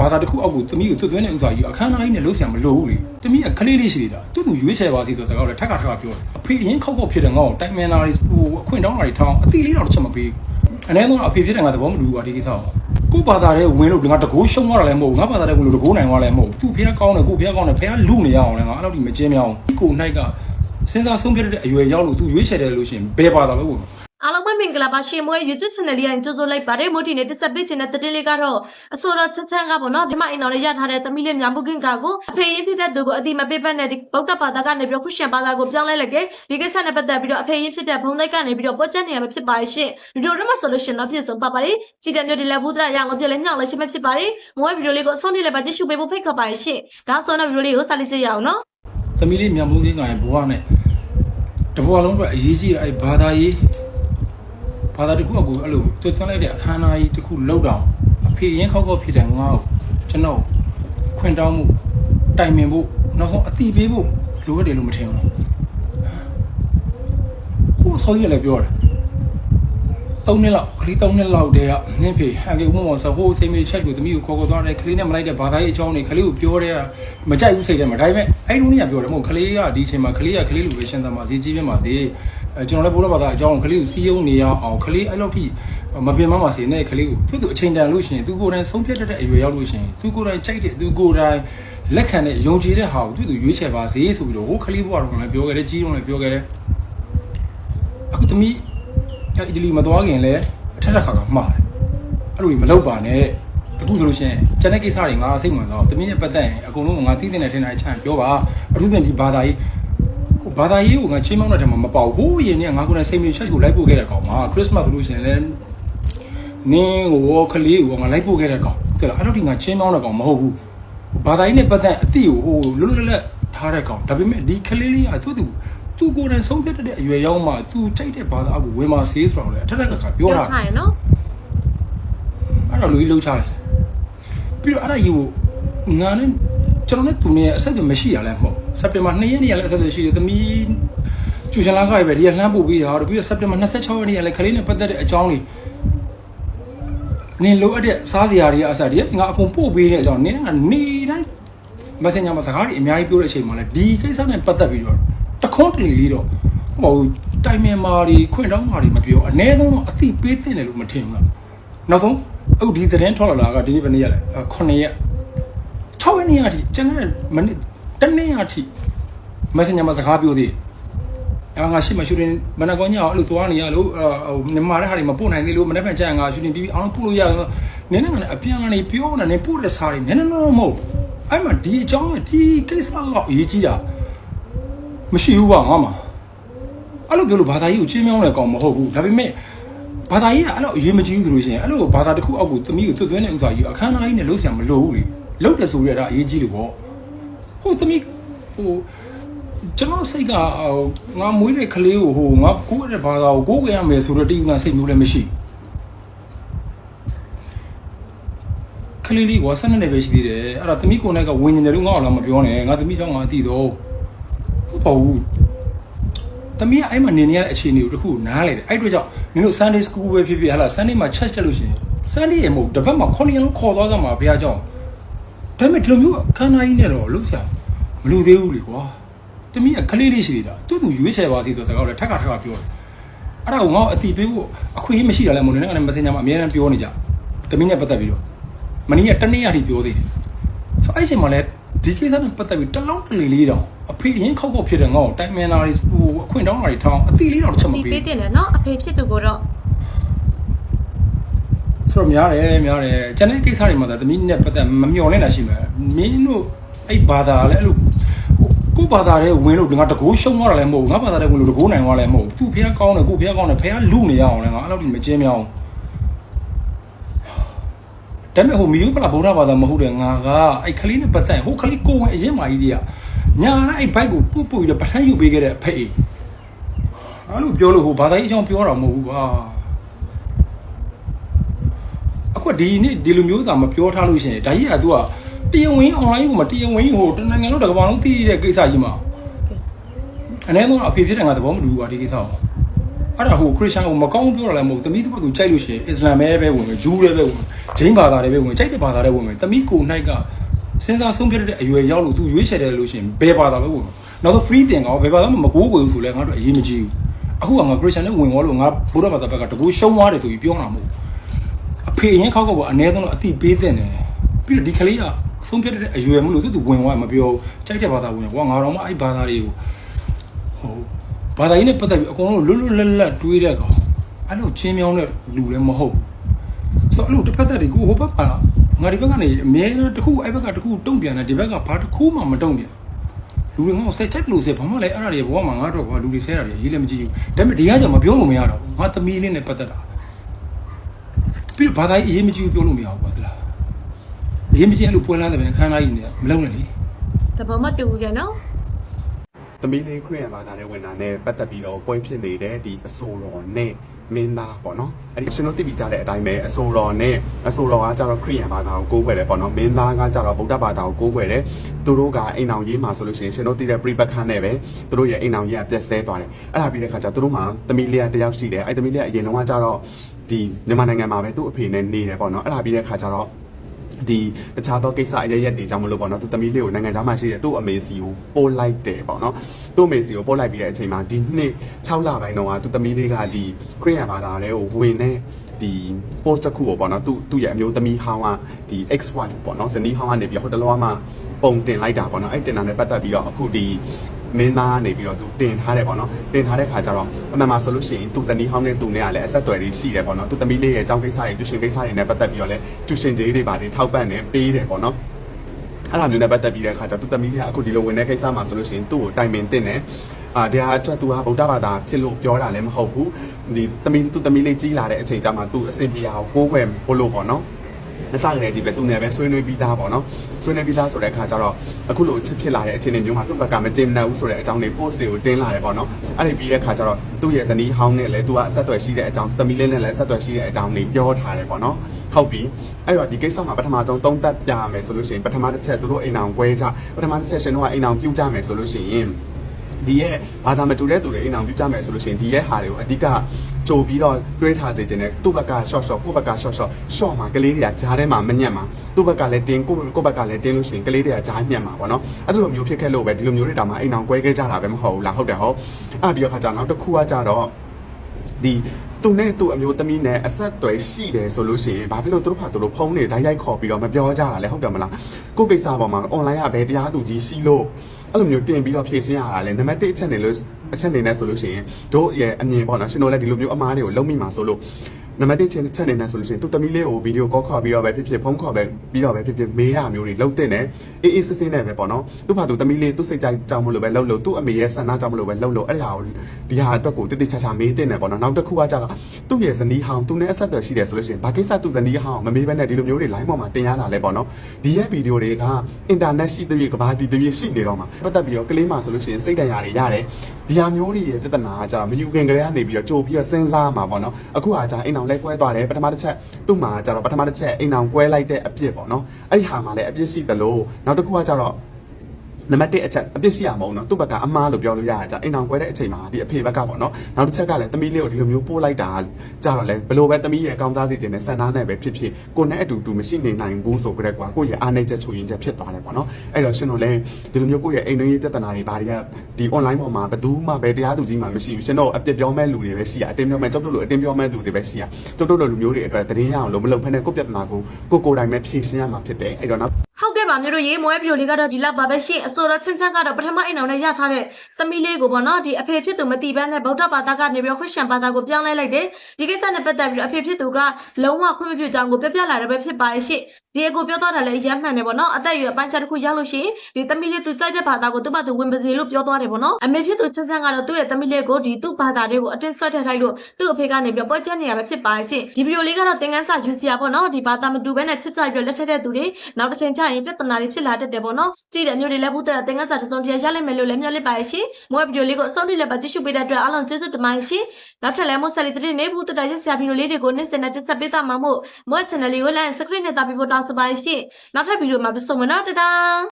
ဘာသာတစ်ခုအောက်ကိုသမီးကိုသွတ်သွင်းတဲ့ဥစ္စာကြီးအခမ်းအနားကြီးနဲ့လို့ဆရာမလိုဘူးလေသမီးကကလေးလေးရှိနေတာတူတူရွေးချယ်ပါစီဆိုတော့စကားလည်းထက်ခါထက်ခါပြောတယ်အဖေအရင်ခောက်ခောက်ဖြစ်တယ်ငါ့ကိုတိုင်မန်နာတွေဟိုအခွင့်တောင်းတာတွေထောင်းအတိလေးတော့တစ်ချက်မပေးအနည်းဆုံးအဖေဖြစ်တယ်ငါသဘောမတူဘူးကွာဒီကိစ္စကိုကိုဘာသာတဲ့ဝင်လို့ငါတကိုးရှုံးသွားတာလည်းမဟုတ်ဘူးငါဘာသာတဲ့ဝင်လို့တကိုးနိုင်သွားလည်းမဟုတ်ဘူးသူ့ဖះကောင်းတယ်ကိုဖះကောင်းတယ်ဖះလူနေရအောင်လည်းငါအဲ့လိုဒီမကျင်းမြောင်းကိုနိုင်ကစဉ်းစားဆုံးဖြတ်တဲ့အရွယ်ရောက်လို့သူရွေးချယ်တယ်လို့ရှိရင်ဘယ်ဘာသာပဲဝင်အားလုံးပဲ မင်္ဂလာပါရှင်မွေး YouTube channel လေးရင်ကြိုဆိုလိုက်ပါတယ်မို့ဒီနေ့တက်ဆက်ပေးခြင်းတဲ့တတိလေးကတော့အစောတော့ချက်ချမ်းကပေါ့နော်ဒီမှာအိမ်တော်လေးရထားတဲ့သမီးလေးမြန်မှုခင်ကကိုအဖေရင်းဖြစ်တဲ့သူကိုအတိမပေးဖက်နဲ့ဒီဗုဒ္ဓဘာသာကနေပြီးတော့ခရစ်ယာန်ဘာသာကိုပြောင်းလဲလိုက်တယ်ဒီကိစ္စနဲ့ပတ်သက်ပြီးတော့အဖေရင်းဖြစ်တဲ့ဘုံတိုက်ကနေပြီးတော့ပေါ်ချက်နေရမှာဖြစ်ပါရဲ့ရှင်ဗီဒီယိုထဲမှာဆိုလို့ရှင်တော့ပြည့်စုံပါပါတယ်စီတန်မျိုးဒီလည်းဘူးဒရာရအောင်လို့ပြလဲညောင်းလို့ရှင်မဖြစ်ပါတယ်မွေးဗီဒီယိုလေးကိုအဆုံးထိလည်းပါကြည့်ရှုပေးဖို့ဖိတ်ခေါ်ပါရဲ့ရှင်ဒါဆိုတော့ဗီဒီယိုလေးကိုစလိုက်ကြရအောင်နော်သမီးလေးမြန်မိုးကင်းကရဲ့ဘဝနဲ့တဘဝလုံးအတွက်အရေးကြီးတဲ့အဲ့ဘာသာရေး ဘာသာတစ်ခုအကူအဲ့လိုသွတ်သွင်းလိုက်တဲ့အခမ်းအနားကြီးတစ်ခုလောက်တော့အဖေရင်ခောက်ခောက်ဖြစ်တဲ့ငါ့ကိုကျွန်တော်ခွင့်တောင်းမှုတိုင်ပင်ဖို့နောက်ဆုံးအတိပေးဖို့လိုအပ်တယ်လို့မထင်ဘူးဟိုဆောကြီးလည်းပြောတယ်၃နှစ်လောက်ကလေး၃နှစ်လောက်တည်းကနင်းဖေဟန်ကေဥမမောင်ဆိုဟိုစိတ်မေချက်ကိုသမီးကိုခေါ်ခေါ်သွားတယ်ကလေးနဲ့မလိုက်တဲ့ဘာသာရေးအကြောင်းတွေကလေးကိုပြောတဲ့မကြိုက်ဘူးစိတ်ထဲမှာဒါပေမဲ့အဲ့လိုနေရပြောတယ်မဟုတ်ကလေးကဒီအချိန်မှာကလေးကကလေးလိုပဲရှင်းသမှာဈေးကြီးပြမှာသေး အဲကျွန်တော်လည်းဘိုးတော်ဘာသာအကြောင်းကလေးကိုစီးယုံနေရအောင်ကလေးအဲ့လိုထိမပြင်းမမှာစီနဲ့ကလေးကိုသူ့သူအချိန်တန်လို့ရှိရင်သူကိုယ်တိုင်ဆုံးဖြတ်တတ်တဲ့အရွယ်ရောက်လို့ရှိရင်သူကိုယ်တိုင်ကြိုက်တဲ့သူကိုယ်တိုင်လက်ခံတဲ့ယုံကြည်တဲ့ဟာကိုသူ့သူရွေးချယ်ပါစေဆိုပြီးတော့ဟိုကလေးဘွားတော်ကလည်းပြောခဲ့တယ်ကြီးတော်လည်းပြောခဲ့တယ်အခုသမီးအီတလီမသွားခင်လည်းအထက်ထက်ခါကမှားတယ်အဲ့လိုကြီးမလုပ်ပါနဲ့တခုဆိုလို့ရှိရင်ကျန်တဲ့ကိစ္စတွေငါစိတ်ဝင်စားတော့သမီးနဲ့ပတ်သက်ရင်အကုန်လုံးငါသိတဲ့နဲ့ထင်တာချမ်းပြောပါအထူးသဖြင့်ဒီဘာသာရေးဟို ဘာသာရေးကိုငါချင်းမောင်းတဲ့ထဲမှာမပေါ့ဟိုးရင်နဲ့ငါကိုယ်နဲ့စိတ်မျိုးချက်ကိုလိုက်ပို့ခဲ့တဲ့ကောင်မှာခရစ်စမတ်ဆိုလို့ရှိရင်လည်းနင်းကိုကလေးကိုငါလိုက်ပို့ခဲ့တဲ့ကောင်တဲ့လားအဲ့လိုဒီငါချင်းမောင်းတဲ့ကောင်မဟုတ်ဘူးဘာသာရေးနဲ့ပတ်သက်အတိကိုဟိုလွတ်လွတ်လပ်လပ်ထားတဲ့ကောင်ဒါပေမဲ့ဒီကလေးလေးကသူ့သူသူကိုယ်တိုင်ဆုံးဖြတ်တဲ့အရွယ်ရောက်မှသူကြိုက်တဲ့ဘာသာအကူဝင်ပါစေးဆိုတော့လေအထက်ထက်ကပြောတာထားရနော်အဲ့တော့လူကြီးလှုပ်ချတယ်ပြီးတော့အဲ့ဒါကြီးကိုငါနဲ့ကျွန်တော်နဲ့သူနဲ့အဆက်အသွယ်မရှိရလဲမဟုတ် စက်တင်ဘာ2ရက်နေ့ကလည်းအဆက်အသွယ်ရှိတယ်သမီးကျူချန်လာခါပဲဒီကလှမ်းပို့ပြီးတာတော့ပြီးတော့စက်တင်ဘာ26ရက်နေ့ကလည်းခလေးနဲ့ပတ်သက်တဲ့အကြောင်းတွေနင်လိုအပ်တဲ့စားစရာတွေအစားတွေငါအကုန်ပို့ပေးတဲ့အကြောင်းနင်ကနေတိုင်း messenger မှာစကားတွေအများကြီးပြောတဲ့အချိန်မှာလည်းဒီကိစ္စနဲ့ပတ်သက်ပြီးတော့တခွန်းတလီလေးတော့ဟိုတိုင်မြန်မာတွေခွင့်တောင်းမာတွေမပြောအ ਨੇ ဆုံးတော့အသိပေးတဲ့တယ်လို့မထင်ဘူးလားနောက်ဆုံးအခုဒီသတင်းထွက်လာတာကဒီနေ့ဘယ်နေ့ရလဲ9ရက်6ရက်နေ့အထိကျန်တဲ့မနေ့ တနေ့အထိ messenger မှာစကားပြောသေးတယ်အာငါရှိမှရှူတင်မနက်ကောညအောင်အဲ့လိုသွားနေရလို့ဟိုနင်မာတဲ့ဟာတွေမပို့နိုင်သေးလို့မနေ့ကကြာငါရှူတင်ပြီးပြီးအောင်ပို့လို့ရတော့နင်းနဲ့ကလည်းအပြန်ကနေပြောနေတာနင်ပို့တဲ့စားတွေနည်းနည်းတော့မဟုတ်အဲ့မှာဒီအကြောင်းဒီကိစ္စတော့အရေးကြီးတာမရှိဘူးပါငါမှာအဲ့လိုပြောလို့ဘာသာရေးကိုချင်းမြောင်းတဲ့ကောင်မဟုတ်ဘူးဒါပေမဲ့ဘာသာရေးကအဲ့လိုအရေးမကြီးဘူးဆိုလို့ရှိရင်အဲ့လိုဘာသာတစ်ခုအောက်ကိုသမီးကိုသွတ်သွင်းတဲ့ဥစ္စာကြီးအခမ်းအနားကြီးနဲ့လှုပ်ဆရာမလိုဘူးလေလှုပ်တယ်ဆိုရတာအရေးကြီးလို့ပေါ့ ဟိုသမီးဟိုကျွန်တော်စိတ်ကဟိုငါမွေးတဲ့ကလေးကိုဟိုငါကိုယ့်ရဲ့ဘာသာကိုကိုယ်ကြရမယ်ဆိုတော့တိကျစိတ်မျိုးလည်းမရှိကလေးလေးကဆက်နေနေပဲရှိသေးတယ်အဲ့ဒါသမီးကိုယ်နဲ့ကဝิญဉာဏ်တယ်လို့ငါ့အောင်လာမပြောနဲ့ငါသမီးကြောင့်ငါအသိတော့ဟုတ်ပါဘူးသမီးကအဲ့မှာနေနေရတဲ့အခြေအနေကိုတခုနားလေတယ်အဲ့အတွက်ကြောင့်မင်းတို့ Sunday school ပဲဖြစ်ဖြစ်ဟာလား Sunday မှာ church တက်လို့ရှိရင် Sunday ရေမဟုတ်တစ်ပတ်မှာ9ရက်လုံးခေါ်သွားကြမှာဘုရားကြောင့်ဒါပေမဲ့ဒီလိုမျိုးအခမ်းအနားကြီးနဲ့တော့လုပ်ဆရာမ လိုသေးဘူးလေကွာတမီးကကလေးလေးရှိနေတာသူ့သူရွေးချယ်ပါစီဆိုတော့စကားလည်းထက်ခါထက်ခါပြောတယ်အဲ့ဒါကိုငါ့အတိပေးဖို့အခွင့်အရေးမရှိတာလည်းမဟုတ်နဲ့ငါလည်း messenger မှာအများအားပြောနေကြတမီးနဲ့ပတ်သက်ပြီးတော့မနေ့ကတနေ့ရထိပြောသေးတယ်ဆိုအဲ့အချိန်မှာလည်းဒီကိစ္စနဲ့ပတ်သက်ပြီးတလုံးတလီလေးတောင်အဖေအရင်ခောက်ခောက်ဖြစ်တဲ့ငါ့ကိုတိုင်မန်နာတွေဟိုအခွင့်တောင်းတာတွေထောင်းအတိလေးတောင်တစ်ချက်မဒီပေးပေးတင်တယ်နော်အဖေဖြစ်သူကိုတော့ဆိုတော့များတယ်များတယ်ကျန်တဲ့ကိစ္စတွေမှာဒါသမီးနဲ့ပတ်သက်မမျှော်လင့်တာရှိမယ်မင်းတို့အဲ့ဘာသာလည်းအဲ့လို ကိုဘာသာတဲ့ဝင်လို့ငါတကိုးရှုံသွားတာလည်းမဟုတ်ဘူးငါဘာသာတဲ့ဝင်လို့တကိုးနိုင်သွားလည်းမဟုတ်ဘူးသူ့ဖះကောင်းတယ်ကိုဖះကောင်းတယ်ဖះလူနေရအောင်လည်းငါအဲ့လိုဒီမကျင်းမြောင်းဒါပေမဲ့ဟိုမီယိုပလာဗုဒ္ဓဘာသာမဟုတ်တဲ့ငါကအဲ့ခလေးနဲ့ပတ်သက်ဟိုခလေးကိုဝင်အရင်မာကြီးတွေကညာအဲ့ဘိုက်ကိုပုတ်ပုတ်ပြီးတော့ပထမ်းယူပေးခဲ့တဲ့အဖေအဲ့လိုပြောလို့ဟိုဘာသာရေးအကြောင်းပြောတာမဟုတ်ဘူးကွာအခုဒီနေ့ဒီလိုမျိုးသာမပြောထားလို့ရှိရင်ဒါကြီးက तू က တရားဝင် online ပေါ်မှာတရားဝင်ဟိုတနိုင်ငံလုံးတစ်ကမ္ဘာလုံးသိတဲ့ကိစ္စကြီးမှာအနည်းဆုံးအဖေဖြစ်တယ်ငါသဘောမတူဘူးကွာဒီကိစ္စကိုအဲ့ဒါဟိုခရစ်ယာန်ကိုမကောင်းပြောရလည်းမဟုတ်သမီးတို့ကကြိုက်လို့ရှိရင်အစ္စလာမ်ပဲပဲဝင်မယ်ဂျူးလည်းပဲဝင်ဂျိန်းဘာသာလည်းပဲဝင်ကြိုက်တဲ့ဘာသာလည်းဝင်မယ်သမီးကိုနိုင်ကစဉ်းစားဆုံးဖြတ်တဲ့အရွယ်ရောက်လို့သူရွေးချယ်တယ်လို့ရှိရင်ဘယ်ဘာသာပဲဝင်မယ်နောက်တော့ free တင်ကောဘယ်ဘာသာမှမကိုးကွယ်ဘူးဆိုလဲငါတို့အရေးမကြီးဘူးအခုကငါခရစ်ယာန်နဲ့ဝင်သွားလို့ငါဘုရားဘာသာဘက်ကတကူရှုံးသွားတယ်ဆိုပြီးပြောတာမဟုတ်အဖေရင်ခောက်ကောက်ကအနည်းဆုံးတော့အတိပေးတဲ့တယ်ပြီးတော့ဒီကလေးက ဆုံးဖြတ်တဲ့အရွယ်မလို့သူသူဝင်သွားမပြောကြိုက်တဲ့ဘာသာဝင်ကွာငါတော့မှအဲ့ဘာသာတွေကိုဟိုဘာသာရေးနဲ့ပတ်သက်ပြီးအကုန်လုံးလွတ်လွတ်လပ်လပ်တွေးတဲ့ကောင်အဲ့လိုချင်းမြောင်းတဲ့လူလည်းမဟုတ်ဘူးဆိုတော့အဲ့လိုတစ်ဖက်သက်တွေကိုဟိုဘက်ကငါဒီဘက်ကနေအမြဲတမ်းတစ်ခုအဲ့ဘက်ကတစ်ခုတုံ့ပြန်တယ်ဒီဘက်ကဘာတစ်ခုမှမတုံ့ပြန်လူတွေငါ့ကိုစိတ်ချက်လို့စေဘာမှလည်းအဲ့ဒါတွေဘောမှာငါတော့ကွာလူတွေဆဲတာတွေရေးလည်းမကြည့်ဘူးဒါပေမဲ့ဒီကကြောင့်မပြောလို့မရတော့ဘူးငါသမီးလေးနဲ့ပတ်သက်တာပြီးတော့ဘာသာရေးအရေးမကြည့်ဘူးပြောလို့မရဘူးကွာသလား အရေးမကြည့်အဲ့လိုပွင့်လာတယ်ပဲခန်းလာကြီးနေမလုံးနဲ့လေတဘောမတူဘူးကြနော်သမီးလေးခရီးရန်ဘာသာနဲ့ဝင်တာနဲ့ပတ်သက်ပြီးတော့ပွဲဖြစ်နေတဲ့ဒီအဆိုတော်နဲ့မင်းသားပေါ့နော်အဲ့ဒီရှင်တို့သိပြီးကြတဲ့အတိုင်းပဲအဆိုတော်နဲ့အဆိုတော်ကကြတော့ခရီးရန်ဘာသာကိုကိုးကွယ်တယ်ပေါ့နော်မင်းသားကကြတော့ဗုဒ္ဓဘာသာကိုကိုးကွယ်တယ်သူတို့ကအိမ်အောင်ရေးမှာဆိုလို့ရှိရင်ရှင်တို့သိတဲ့ပြိပက္ခနဲ့ပဲသူတို့ရဲ့အိမ်အောင်ရေးကပြက်ဆဲသွားတယ်အဲ့ဒါပြီးတဲ့ခါကျသူတို့မှသမီးလေးကတယောက်ရှိတယ်အဲ့သမီးလေးကအရင်တော့ကကြတော့ဒီမြန်မာနိုင်ငံမှာပဲသူ့အဖေနဲ့နေတယ်ပေါ့နော်အဲ့ဒါပြီးတဲ့ခါကျတော့ ဒီတခြားသောကိစ္စအရရက်တွေကြောင့်မလို့ပေါ့နော်သူသမီးလေးကိုနိုင်ငံသားမှရှိတဲ့သူ့အမေစီကိုပို့လိုက်တယ်ပေါ့နော်သူ့အမေစီကိုပို့လိုက်ပြီးတဲ့အချိန်မှာဒီနှစ်6လပိုင်းတော့ကသူသမီးလေးကဒီခရီးရန်ဘာသာလေးကိုဝင်နေဒီ post တစ်ခုကိုပေါ့နော်သူသူ့ရဲ့အမျိုးသမီးဟောင်းကဒီ ex-wife ပေါ့နော်ဇနီးဟောင်းကနေပြီးဟိုတလောမှပုံတင်လိုက်တာပေါ့နော်အဲ့တင်တာနဲ့ပတ်သက်ပြီးတော့အခုဒီ မင်းသားကနေပြီးတော့သူတင်ထားတယ်ပေါ့နော်တင်ထားတဲ့ခါကျတော့အမှန်မှာဆိုလို့ရှိရင်သူဇနီးဟောင်းနဲ့သူနဲ့ကလည်းအဆက်အသွယ်တွေရှိတယ်ပေါ့နော်သူသမီးလေးရဲ့အကြောင်းကိစ္စတွေကျူရှင်ကိစ္စတွေနဲ့ပတ်သက်ပြီးတော့လည်းကျူရှင်ကြီးတွေပါတယ်ထောက်ပံ့နေပေးတယ်ပေါ့နော်အဲ့လိုမျိုးနဲ့ပတ်သက်ပြီးတဲ့အခါကျသူသမီးလေးကအခုဒီလိုဝင်တဲ့ကိစ္စမှာဆိုလို့ရှိရင်သူ့ကိုတိုင်ပင်တင်တယ်အာတရားအတွက်သူကဗုဒ္ဓဘာသာဖြစ်လို့ပြောတာလည်းမဟုတ်ဘူးဒီသမီးသူသမီးလေးကြီးလာတဲ့အချိန်ကျမှသူအစဉ်ပြေအောင်ကိုးကွယ်ဖို့လို့ပေါ့နော် အစကတည်းကဒီပဲသူနဲ့ပဲဆွေးနွေးပြီးသားပေါ့နော်ဆွေးနွေးပြီးသားဆိုတဲ့အခါကျတော့အခုလိုချစ်ဖြစ်လာတဲ့အခြေအနေမျိုးမှာသူ့ဘက်ကမတင်နိုင်ဘူးဆိုတဲ့အကြောင်းလေး post တွေကိုတင်လာတယ်ပေါ့နော်အဲ့ဒီပြီးတဲ့အခါကျတော့သူ့ရဲ့ဇနီးဟောင်းနဲ့လည်းသူကအဆက်အသွယ်ရှိတဲ့အကြောင်းသမီးလေးနဲ့လည်းအဆက်အသွယ်ရှိတဲ့အကြောင်းလေးပြောထားတယ်ပေါ့နော်ဟုတ်ပြီအဲ့တော့ဒီကိစ္စမှာပထမဆုံးသုံးသပ်ပြရမယ်ဆိုလို့ရှိရင်ပထမတစ်ချက်သူတို့အိမ်အောင်꿰ကြပထမတစ်ချက်ရှင်တို့ကအိမ်အောင်ပြုတ်ကြမယ်ဆိုလို့ရှိရင် ဒီရဲ့ဘာသာမတူတဲ့သူတွေအိမ်အောင်ပြုတ်ကြမယ်ဆိုလို့ရှိရင်ဒီရဲ့ဟာတွေကိုအဓိကကြိုပြီးတော့တွေးထားစေခြင်းနဲ့သူ့ဘက်က short short ကိုယ့်ဘက်က short short short မှာကလေးတွေကဂျားထဲမှာမညက်မှာသူ့ဘက်ကလည်းတင်းကိုယ့်ကိုယ့်ဘက်ကလည်းတင်းလို့ရှိရင်ကလေးတွေကဂျားညက်မှာပေါ့နော်အဲ့လိုမျိုးဖြစ်ခဲ့လို့ပဲဒီလိုမျိုးတွေတောင်မှအိမ်အောင်꿰ခဲ့ကြတာပဲမဟုတ်ဘူးလားဟုတ်တယ်ဟုတ်အဲ့ပြီးတော့ခါကျတော့နောက်တစ်ခုကကြတော့ဒီသူနဲ့သူ့အမျိုးသမီးနဲ့အဆက်အသွယ်ရှိတယ်ဆိုလို့ရှိရင်ဘာဖြစ်လို့သူတို့ဖာသူတို့ဖုန်းတွေတိုင်းရိုက်ခေါ်ပြီးတော့မပြောကြတာလဲဟုတ်တယ်မလားကိုယ့်ကိစ္စပေါ်မှာ online ကပဲတရားသူကြီးရှိလို့ အဲ့လိုမျိုးတင်ပြီးတော့ဖြည့်ရှင်းရတာလဲနံပါတ်1အချက်နေလို့အချက်နေနဲ့ဆိုလို့ရှိရင်တို့ရဲ့အမြင်ပေါ့နော်ရှင်တို့လည်းဒီလိုမျိုးအမားတွေကိုလုံးမိမှာဆိုလို့ နံပါတ်1ချက်ချက်နေနဲ့ဆိုလို့ရှိရင်သူသမီးလေးကိုဗီဒီယိုကောခေါ်ပြီးတော့ပဲဖြစ်ဖြစ်ဖုန်းခေါ်ပဲပြီးတော့ပဲဖြစ်ဖြစ်မေးရမျိုးတွေလုံးတင်တယ်အေးအေးစစ်စစ်နဲ့ပဲပေါ့နော်သူ့ဖာသူသမီးလေးသူ့စိတ်ကြိုက်ကြောင်မလို့ပဲလှုပ်လို့သူ့အမေရဲ့ဆန္ဒကြောင့်မလို့ပဲလှုပ်လို့အဲ့ဒါကိုဒီဟာအတွက်ကိုတိတိကျကျမေးတင်တယ်ပေါ့နော်နောက်တစ်ခုကကြတော့သူ့ရဲ့ဇနီးဟောင်းသူနဲ့အဆက်အသွယ်ရှိတယ်ဆိုလို့ရှိရင်ဘာကိစ္စသူ့ဇနီးဟောင်းမမေးဘဲနဲ့ဒီလိုမျိုးတွေ line ပေါ်မှာတင်ရတာလဲပေါ့နော်ဒီရဲ့ဗီဒီယိုတွေကအင်တာနက်ရှိတဲ့ကဘာဒီတည်းရှိနေတော့မှာပတ်သက်ပြီးတော့ကလေးမှဆိုလို့ရှိရင်စိတ်တရားတွေရတယ် ဒီဟာမျိုးတွေရဲ့ပြဿနာကကြတော့မယူခင်ကလေးကနေပြီးတော့ကြိုပြီးတော့စဉ်းစားမှာပေါ့နော်အခုကကြာအိမ်အောင်လဲကွဲသွားတယ်ပထမတစ်ချက်သူ့မှာကြတော့ပထမတစ်ချက်အိမ်အောင်ကွဲလိုက်တဲ့အပြစ်ပေါ့နော်အဲ့ဒီဟာမှာလည်းအပြစ်ရှိသလိုနောက်တစ်ခုကကြတော့ နံပါတ်1အချက်အပြစ်ရှိရမဟုတ်နော်သူ့ဘက်ကအမားလို့ပြောလို့ရတာကြာအိမ်အောင်ကွဲတဲ့အချိန်မှာဒီအဖေဘက်ကပေါ့နော်နောက်တစ်ချက်ကလည်းသမီးလေးကိုဒီလိုမျိုးပို့လိုက်တာကြာတော့လဲဘလို့ပဲသမီးရဲ့အကောင်းစားစီခြင်းနဲ့ဆန္ဒနဲ့ပဲဖြစ်ဖြစ်ကိုနဲ့အတူတူမရှိနေနိုင်ဘူးဆိုကြတဲ့ကွာကိုယ့်ရဲ့အားနေချက်ချူရင်ချက်ဖြစ်သွားတယ်ပေါ့နော်အဲ့တော့ရှင်တို့လည်းဒီလိုမျိုးကိုယ့်ရဲ့အိမ်တွင်းရေးပြဿနာတွေဘာတွေကဒီ online ပေါ်မှာဘယ်သူမှပဲတရားသူကြီးမှမရှိဘူးရှင်တို့အပြစ်ပြောမဲ့လူတွေပဲရှိရအတင်းပြောမဲ့ကြောက်တို့လိုအတင်းပြောမဲ့သူတွေပဲရှိရကြောက်တို့လိုလူမျိုးတွေအတွက်တရင်ရအောင်လို့မလုပ်ဖ ೇನೆ ကိုယ့်ပြဿနာကိုကိုကိုယ်တိုင်ပဲဖြေရှင်းရမှာဖြစ်တယ်အဲ့တော့နောက်ဟုတ်ကဲ့ပါ မျိုးတို့ရေမွဲပြိုလေးကတော့ဒီလောက်ပါပဲရှင့်အစိုးရချင်းချမ်းကတော့ပထမအိမ်အောင်နဲ့ရထားတဲ့သမီးလေးကိုပေါ့နော်ဒီအဖေဖြစ်သူမတိပန်းနဲ့ဗုဒ္ဓဘာသာကနေပြီးတော့ခရစ်ယာန်ဘာသာကိုပြောင်းလဲလိုက်တယ်ဒီကိစ္စနဲ့ပတ်သက်ပြီးတော့အဖေဖြစ်သူကလုံးဝခွင့်မပြုကြောင်းကိုပြပြလာတယ်ပဲဖြစ်ပါရဲ့ရှင့်ဒီအကိုပြောတော့တာလည်းရမ်းမှန်တယ်ပေါ့နော်အသက်အရွယ်ပိုင်းခြားတစ်ခုရောက်လို့ရှိရင်ဒီသမီးလေးသူကြိုက်တဲ့ဘာသာကိုသူ့ဘာသူဝင်ပါစေလို့ပြောသွားတယ်ပေါ့နော်အမေဖြစ်သူချင်းချမ်းကတော့သူ့ရဲ့သမီးလေးကိုဒီသူ့ဘာသာတွေကိုအတင်းဆွတ်ထည့်ထိုက်လို့သူ့အဖေကနေပြီးတော့ပွဲချက်နေရပဲဖြစ်ပါရဲ့ရှင့်ဒီဗီဒီယိုလေးကတော့သင်ခန်းစာယူစရာပေါ့နော်ဒီဘာသာမတူဘဲနဲ့ချစ်ကြိုက်ပြီးတော့လက်ထက်တဲ့သူတွေနောက်တစ်ချိန်ကျရင်ပြဿနာတွေဖြစ်လာတတ်တယ်ပေါ့နော်ကြည့်တဲ့မျိုးတွေလည်းဘူးတဲ့သင်ခန်းစာတစ်စုံတစ်ရာရလိမ့်မယ်လို့လည်းမျှော်လင့်ပါရဲ့ရှင်မွေးဗီဒီယိုလေးကိုအဆုံးထိလည်းပါကြည့်ရှုပေးတဲ့အတွက်အားလုံးကျေးဇူးတင်ပါတယ်ရှင်နောက်ထပ်လည်းမို့ဆက်လီတဲ့နေဘူးတတရဆရာဗီဒီယိုလေးတွေကိုနေ့စဉ်နဲ့တက်ဆက်ပေးသားမှာမို့မွေး channel လေးကို like subscribe နဲ့တာပြီးဖို့တောင်းဆိုပါရဲ့ရှင်နောက်ထပ်ဗီဒီယိုမှာပြန်ဆုံမနော်တဒါ